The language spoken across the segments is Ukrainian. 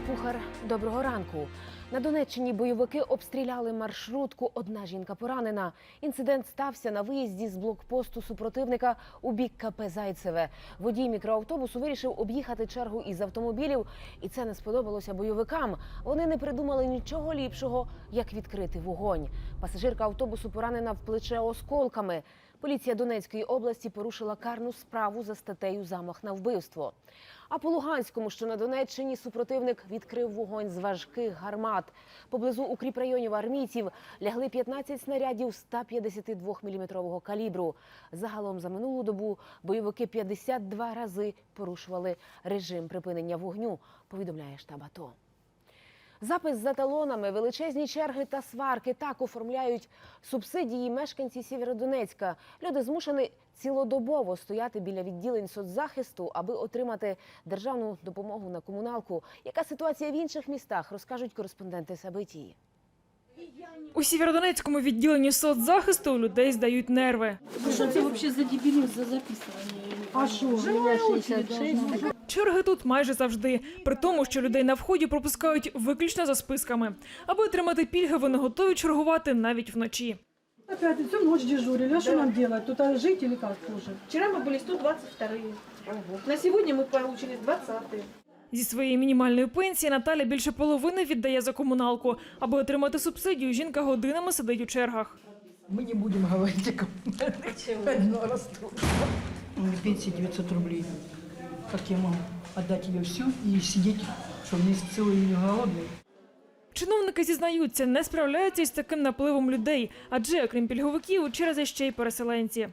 Ірина Кухар, доброго ранку. На Донеччині бойовики обстріляли маршрутку. Одна жінка поранена. Інцидент стався на виїзді з блокпосту супротивника у бік КП Зайцеве. Водій мікроавтобусу вирішив об'їхати чергу із автомобілів, і це не сподобалося бойовикам. Вони не придумали нічого ліпшого, як відкрити вогонь. Пасажирка автобусу поранена в плече осколками. Поліція Донецької області порушила карну справу за статтею замах на вбивство. А по Луганському, що на Донеччині, супротивник відкрив вогонь з важких гармат. Поблизу укріпрайонів армійців лягли 15 снарядів 152 мм калібру. Загалом за минулу добу бойовики 52 рази порушували режим припинення вогню, повідомляє штаб АТО. Запис за талонами, величезні черги та сварки так оформляють субсидії мешканці Сєвєродонецька. Люди змушені цілодобово стояти біля відділень соцзахисту, аби отримати державну допомогу на комуналку. Яка ситуація в інших містах, розкажуть кореспонденти Сабитії. У Сєвєродонецькому відділенні соцзахисту у людей здають нерви. Що це взагалі за дебілів за записування? А що? У мене 66. Черги тут майже завжди, при тому, що людей на вході пропускають виключно за списками. Аби отримати пільги, вони готові чергувати навіть вночі. Опять всю ночь дежурили. А что нам делать? Тут а, жить или как тоже? Вчера мы были 122-е. На сегодня мы получили 20-е. Зі своєї мінімальної пенсії Наталя більше половини віддає за комуналку. Аби отримати субсидію, жінка годинами сидить у чергах. Мы не будем говорить о кому Одно растут. У меня пенсия 900 рублей. Как я могу отдать ее всю и сидеть, чтобы не целый день голодный? Чиновники зізнаються, не справляються із таким напливом людей, адже окрім пільговиків у черзі ще й переселенці.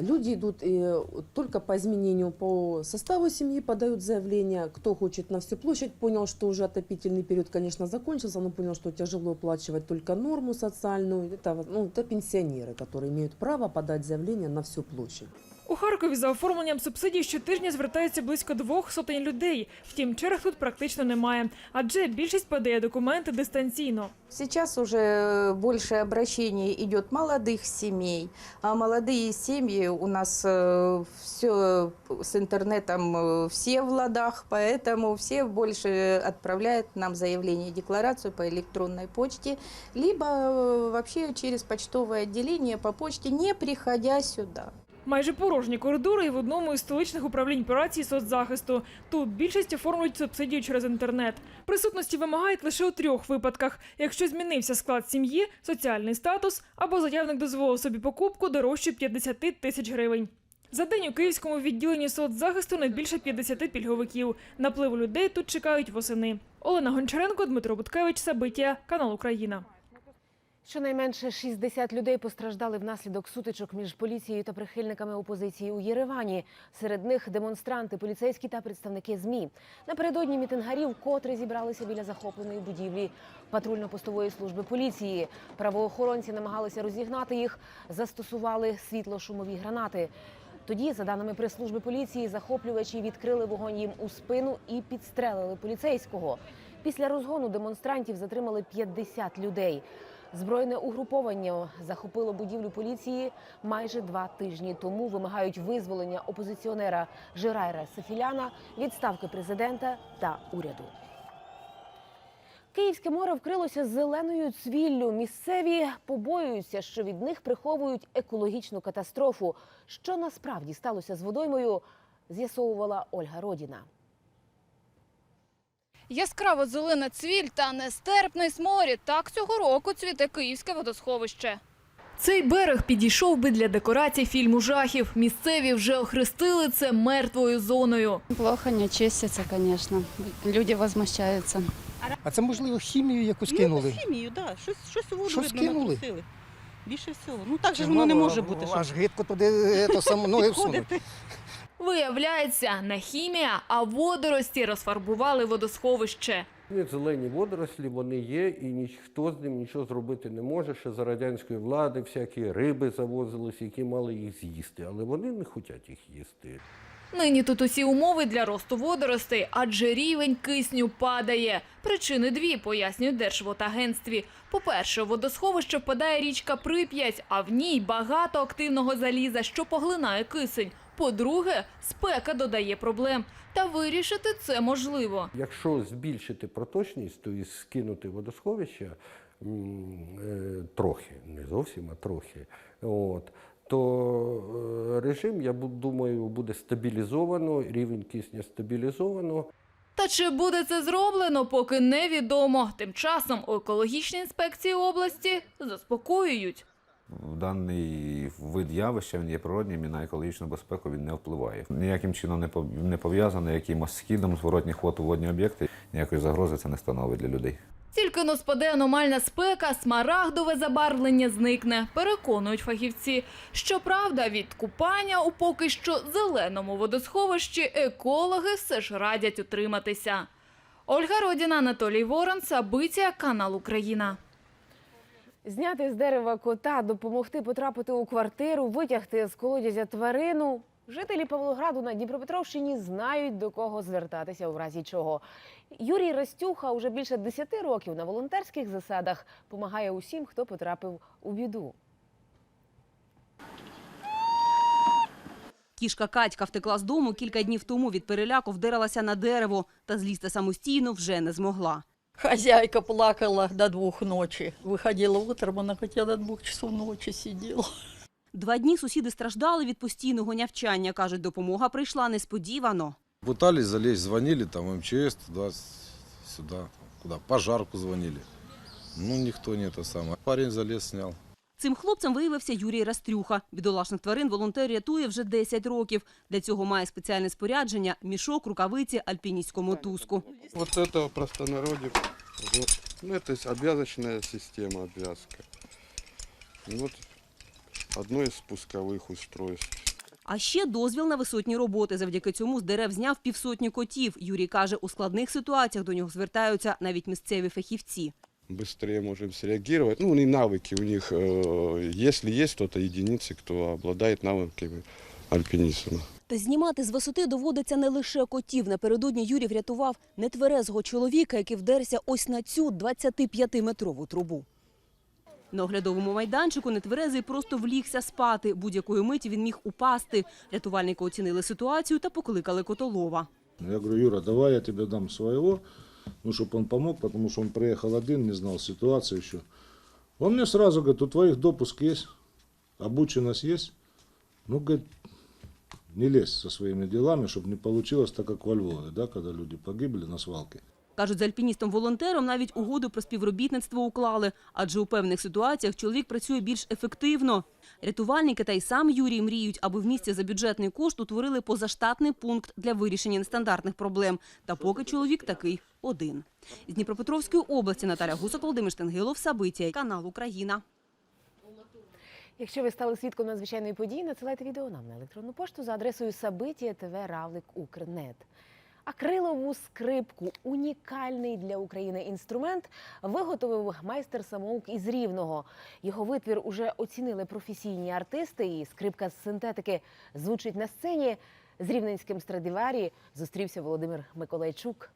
Люди идут э, только по изменению по составу семьи, подают заявление. Кто хочет на всю площадь, понял, что уже отопительный период, конечно, закончился, но понял, что тяжело оплачивать только норму социальную. Это, ну, это пенсионеры, которые имеют право подать заявление на всю площадь. У Харкові за оформленням субсидій щотижня звертаються близько двох сотень людей. Втім, черг тут практично немає, адже більшість подає документи дистанційно. Сейчас уже больше обращений идет молодых семей, а молодые семьи у нас все с интернетом э, все в ладах, поэтому все больше отправляют нам заявление, декларацию по электронной почте, либо э, вообще через почтовое отделение по почте, не приходя сюда. Майже порожні коридори і в одному із столичних управлінь операції соцзахисту. Тут більшість оформлюють субсидію через інтернет. Присутності вимагають лише у трьох випадках: якщо змінився склад сім'ї, соціальний статус або заявник дозволив собі покупку дорожче 50 тисяч гривень. За день у київському відділенні соцзахисту не більше 50 пільговиків. Напливу людей тут чекають восени. Олена Гончаренко, Дмитро Буткевич, Сабиття, канал Україна. Щонайменше 60 людей постраждали внаслідок сутичок між поліцією та прихильниками опозиції у Єревані. Серед них демонстранти, поліцейські та представники ЗМІ. Напередодні мітингарі вкотре зібралися біля захопленої будівлі патрульно-постової служби поліції. Правоохоронці намагалися розігнати їх, застосували світло-шумові гранати. Тоді, за даними прес-служби поліції, захоплювачі відкрили вогонь їм у спину і підстрелили поліцейського. Після розгону демонстрантів затримали 50 людей. Збройне угруповання захопило будівлю поліції майже два тижні тому. Вимагають визволення опозиціонера Жирайра Сефіляна, відставки президента та уряду. Київське море вкрилося зеленою цвіллю. Місцеві побоюються, що від них приховують екологічну катастрофу. Що насправді сталося з водоймою, з'ясовувала Ольга Родіна. Яскраво зелена цвіль та нестерпний сморід. Так цього року цвіте київське водосховище. Цей берег підійшов би для декорацій фільму жахів. Місцеві вже охрестили це мертвою зоною. Плохо не чиститься, звісно. Люди возмущаються. А це можливо хімію якусь кинули. Хімію, так. Щось, щось у воду Щось видно кинули? натрусили. Більше всього. Ну так же воно не може бути. Аж гидко туди е, то само ноги всунуть. Виявляється, не хімія, а водорості розфарбували водосховище. Зелені водорослі вони є, і ніхто з ним нічого зробити не може. Ще за радянської влади всякі риби завозились, які мали їх з'їсти, але вони не хочуть їх їсти. Нині тут усі умови для росту водоростей, адже рівень кисню падає. Причини дві, пояснюють Держводагентстві. По-перше, водосховище впадає річка Прип'ять, а в ній багато активного заліза, що поглинає кисень. По-друге, спека додає проблем. Та вирішити це можливо. Якщо збільшити проточність, то і скинути водосховища е, трохи, не зовсім, а трохи, от, то е, режим, я думаю, буде стабілізовано, рівень кисня стабілізовано. Та чи буде це зроблено, поки невідомо. Тим часом у екологічній інспекції області заспокоюють. Даний вид явища він є природнім і на екологічну безпеку він не впливає. Ніяким чином не пов- не пов'язаний якимось скидом зворотніх вод у водні об'єкти. Ніякої загрози це не становить для людей. Тільки но спаде аномальна спека, смарагдове забарвлення зникне, переконують фахівці. Щоправда, від купання у поки що зеленому водосховищі екологи все ж радять утриматися. Ольга Родіна, Анатолій Ворон, Сабиття, канал Україна. Зняти з дерева кота, допомогти потрапити у квартиру, витягти з колодязя тварину. Жителі Павлограду на Дніпропетровщині знають, до кого звертатися у разі чого. Юрій Ростюха уже більше 10 років на волонтерських засадах допомагає усім, хто потрапив у біду. Кішка Катька втекла з дому кілька днів тому від переляку вдиралася на дерево та злізти самостійно вже не змогла. Хозяйка плакала до двух ночи. Выходила утром, она хотя до двух часов ночи сидела. Два дні сусіди страждали від постійного нявчання. Кажуть, допомога прийшла несподівано. Пытались залезть, звонили там МЧС туда, с- сюда, куда, пожарку звонили. Ну, никто не это самое. Парень залез, снял. Цим хлопцем виявився Юрій Растрюха. Бідолашних тварин волонтер рятує вже 10 років. Для цього має спеціальне спорядження – мішок, рукавиці, альпіністську мотузку. Вот это в простонародье, вот, ну это есть обвязочная система обвязка. И вот одно из спусковых устройств. А ще дозвіл на висотні роботи. Завдяки цьому з дерев зняв півсотні котів. Юрій каже, у складних ситуаціях до нього звертаються навіть місцеві фахівці. Быстрее можем среагировать. Ну, и навыки у них, э, если есть кто-то, единицы, кто обладает навыками альпинизма. Та знімати з висоти доводиться не лише котів. Напередодні Юрій врятував нетверезого чоловіка, який вдерся ось на цю 25-метрову трубу. На оглядовому майданчику нетверезий просто влігся спати. Будь-якої миті він міг упасти. Рятувальники оцінили ситуацію та покликали котолова. Я говорю, Юра, давай я тебе дам своего, ну, чтобы он помог, потому что он приехал один, не знал ситуации еще. Он мне сразу говорит, у твоих допуск есть, обученность есть. Ну, говорит, не лезь со своими делами, чтобы не получилось так, как во Львове, да, когда люди погибли на свалке. Кажуть, з альпіністом-волонтером навіть угоду про співробітництво уклали, адже у певних ситуаціях чоловік працює більш ефективно. Рятувальники та й сам Юрій мріють, аби в місті за бюджетний кошт утворили позаштатний пункт для вирішення нестандартних проблем. Та поки чоловік такий один. З Дніпропетровської області Наталя Гусак, Володимир Штенгилов, Сабиття, канал Україна. Якщо ви стали свідком надзвичайної події, надсилайте відео нам на електронну пошту за адресою Укрнет. Акрилову скрипку унікальний для України інструмент виготовив майстер самоук із Рівного. Його витвір уже оцінили професійні артисти, і скрипка з синтетики звучить на сцені. З рівненським Страдиварі зустрівся Володимир Миколайчук.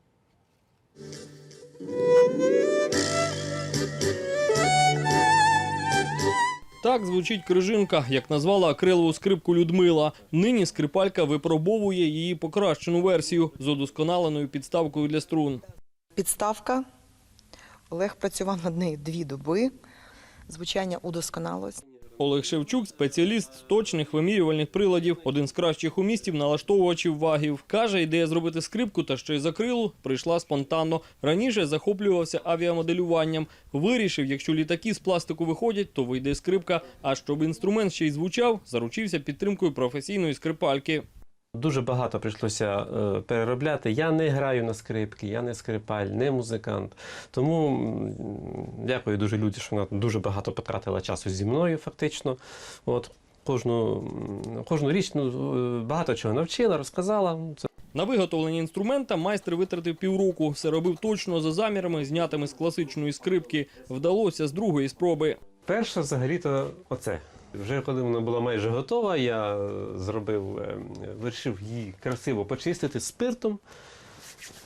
Так звучить крижинка, як назвала акрилову скрипку Людмила. Нині скрипалька випробовує її покращену версію з удосконаленою підставкою для струн. Підставка. Олег працював над нею дві доби. Звучання удосконалось. Олег Шевчук, спеціаліст з точних вимірювальних приладів, один з кращих у місті налаштовувачів вагів. Каже, ідея зробити скрипку та ще й закрилу прийшла спонтанно. Раніше захоплювався авіамоделюванням. Вирішив, якщо літаки з пластику виходять, то вийде скрипка. А щоб інструмент ще й звучав, заручився підтримкою професійної скрипальки. Дуже багато прийшлося е, переробляти. Я не граю на скрипки, я не скрипаль, не музикант. Тому дякую дуже люді, що вона дуже багато потратила часу зі мною, фактично. От. Кожну, кожну річ ну, е, багато чого навчила, розказала. Це На виготовлення інструмента майстер витратив півроку. Все робив точно за замірами, знятими з класичної скрипки. Вдалося з другої спроби. Перше взагалі-то оце. Вже коли вона була майже готова, я е, зробив, е, вирішив її красиво почистити спиртом.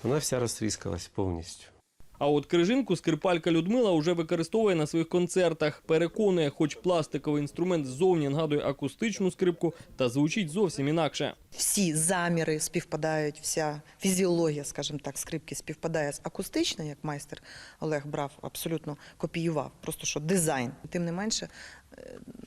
Вона вся розтріскалась повністю. А от крижинку скрипалька Людмила вже використовує на своїх концертах. Переконує, хоч пластиковий інструмент ззовні нагадує акустичну скрипку, та звучить зовсім інакше. Всі заміри співпадають, вся фізіологія, скажімо так, скрипки співпадає з акустичною, як майстер Олег брав, абсолютно копіював. Просто що дизайн. Тим не менше,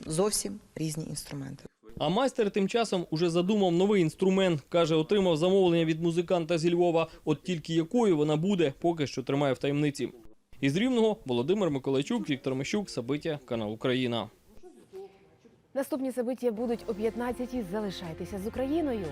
зовсім різні інструменти. А майстер тим часом уже задумав новий інструмент. Каже, отримав замовлення від музиканта зі Львова, от тільки якою вона буде, поки що тримає в таємниці. Із Рівного Володимир Миколайчук, Віктор Мищук, Сабиття, канал Україна. Наступні собиття будуть о 15-й. Залишайтеся з Україною.